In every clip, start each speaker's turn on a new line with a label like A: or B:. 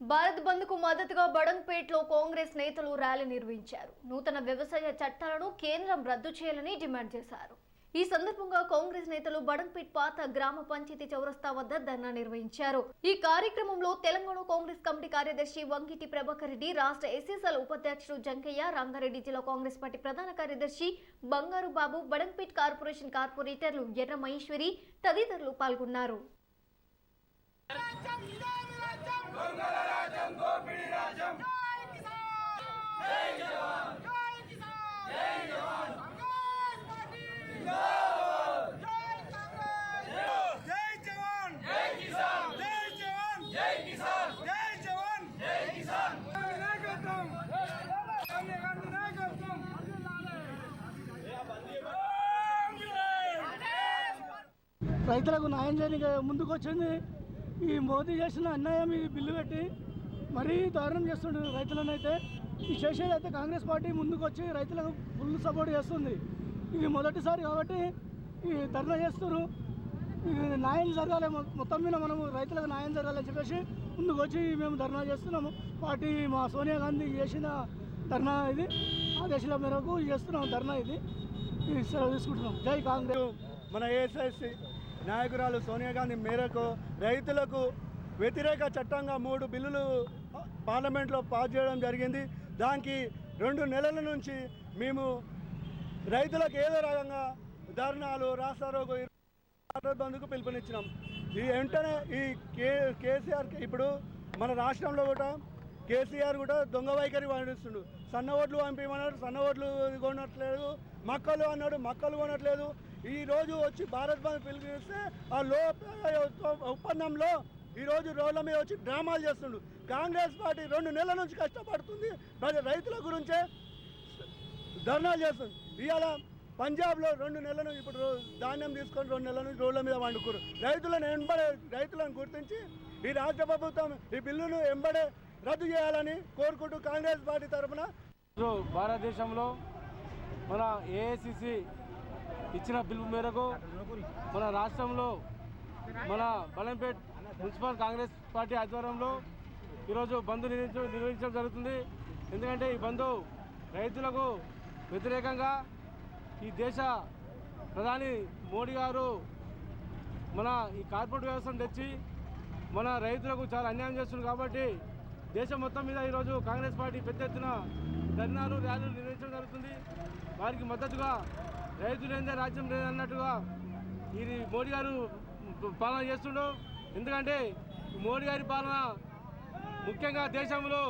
A: భారత్ బంద్కు మద్దతుగా బడంగ్పేట్లో కాంగ్రెస్ నేతలు ర్యాలీ నిర్వహించారు. నూతన వ్యవసాయ చట్టాలను కేంద్రం రద్దు చేయాలని డిమాండ్ చేశారు. ఈ సందర్భంగా కాంగ్రెస్ నేతలు బడంగ్పేట్ పాత గ్రామ పంచాయతీ చౌరస్తా వద్ద ధర్నా నిర్వహించారు. ఈ కార్యక్రమంలో తెలంగాణ కాంగ్రెస్ కమిటీ కార్యదర్శి వంగిటి ప్రభాకర్ రెడ్డి రాష్ట్ర ఎస్ఎస్ఎల్ ఉపాధ్యక్షుడు జంకయ్య రంగారెడ్డి జిల్లా కాంగ్రెస్ పార్టీ ప్రధాన కార్యదర్శి బంగారు బాబు బడంగ్పేట్ కార్పొరేషన్ కార్పొరేటర్లు ఎర్ర మహేశ్వరి తదితరులు పాల్గొన్నారు.
B: జై జవాన్! జై కిసాన్! జై జవాన్! జై కిసాన్! జై జవాన్! జై కిసాన్! నాయకత్వం! సోనియా గాంధీ నాయకత్వం!
C: రైతులకు న్యాయం చేయడానికి ముందుకు వచ్చింది. ఈ మోదీ చేసిన అన్యాయం ఇది బిల్లు పెట్టి మరీ దారుణం చేస్తుండే రైతులను అయితే ఈ చేసేది అయితే కాంగ్రెస్ పార్టీ ముందుకు వచ్చి రైతులకు ఫుల్ సపోర్ట్ చేస్తుంది. ఇది మొదటిసారి కాబట్టి ఈ ధర్నా చేస్తున్నారు. ఇది న్యాయం జరగాలి మొత్తం మీద మనము రైతులకు న్యాయం జరగాలని చెప్పేసి ముందుకు వచ్చి మేము ధర్నా చేస్తున్నాము. పార్టీ మా సోనియా గాంధీ చేసిన ధర్నా ఇది. ఆదేశాల మేరకు చేస్తున్నాం ధర్నా ఇది. ఇది సెలవు తీసుకుంటున్నాం జై కాంగ్రెస్.
D: మన ఏఎస్ఐసి నాయకురాలు సోనియా గాంధీ మేరకు రైతులకు వ్యతిరేక చట్టంగా మూడు బిల్లులు పార్లమెంట్లో పాస్ చేయడం జరిగింది. దానికి రెండు నెలల నుంచి మేము రైతులకు ఏదో రకంగా ధర్నాలు రాస్తారోగు బంధుకు పిలుపునిచ్చినాం. ఈ వెంటనే ఈ కే కేసీఆర్ ఇప్పుడు మన రాష్ట్రంలో కూడా కేసీఆర్ కూడా దొంగ వైఖరి పండిస్తుండు సన్న ఓట్లు పంపించమన్నాడు సన్న ఓట్లు కొనట్లేదు మక్కలు అన్నాడు మక్కలు కొనట్లేదు. ఈ రోజు వచ్చి భారత్ బంద్ పిలిపిస్తే ఆ లో ఒప్పందంలో ఈరోజు రోడ్ల మీద వచ్చి డ్రామాలు చేస్తుండు. కాంగ్రెస్ పార్టీ రెండు నెలల నుంచి కష్టపడుతుంది ప్రజ రైతుల గురించే ధర్నాలు చేస్తుంది. ఇవాళ పంజాబ్లో రెండు నెలలు ఇప్పుడు ధాన్యం తీసుకొని రెండు నెలల నుంచి రోడ్ల మీద వండుకోరు రైతులను ఎంబడే రైతులను గుర్తించి ఈ రాష్ట్ర ప్రభుత్వం ఈ బిల్లును ఎంబడే రద్దు చేయాలని కోరుకుంటూ కాంగ్రెస్ పార్టీ తరఫున
E: భారతదేశంలో మన ఏఐసిసి ఇచ్చిన పిలుపు మేరకు మన రాష్ట్రంలో మన బలంపేట్ మున్సిపల్ కాంగ్రెస్ పార్టీ ఆధ్వర్యంలో ఈరోజు బంద్ నిర్వహించడం నిర్వహించడం జరుగుతుంది. ఎందుకంటే ఈ బంద్ రైతులకు వ్యతిరేకంగా ఈ దేశ ప్రధాని మోడీ గారు మన ఈ కార్పొరేట్ వ్యవస్థను తెచ్చి మన రైతులకు చాలా అన్యాయం చేస్తుంది కాబట్టి దేశం మొత్తం మీద ఈరోజు కాంగ్రెస్ పార్టీ పెద్ద ఎత్తున ధర్నాలు ర్యాలీలు నిర్వహించడం జరుగుతుంది. వారికి మద్దతుగా రైతు లేదే రాజ్యం లేదన్నట్టుగా ఇది మోడీ గారు పాలన చేస్తుండు. ఎందుకంటే మోడీ గారి పాలన ముఖ్యంగా దేశంలో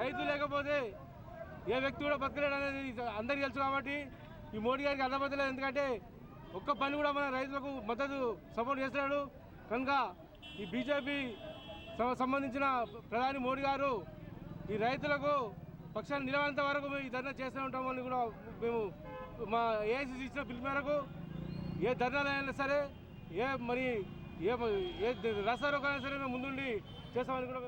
E: రైతు లేకపోతే ఏ వ్యక్తి కూడా బతకలేడు అనేది అందరికీ తెలుసు కాబట్టి ఈ మోడీ గారికి అర్థమవుతలేదు. ఎందుకంటే ఒక్క పని కూడా మన రైతులకు మద్దతు సపోర్ట్ చేస్తున్నాడు కనుక ఈ బీజేపీ సంబంధించిన ప్రధాని మోడీ గారు ఈ రైతులకు పక్షాన్ని నిలవంత వరకు మేము ఈ ధర్నా చేస్తూ ఉంటామని కూడా మేము మా ఏఐసీసీ ఇచ్చిన పిలుపు మేరకు ఏ ధర్నాలైనా సరే ఏ మరి ఏ ఏ రాస్తారోకైనా సరే మేము ముందుండి చేస్తామని కూడా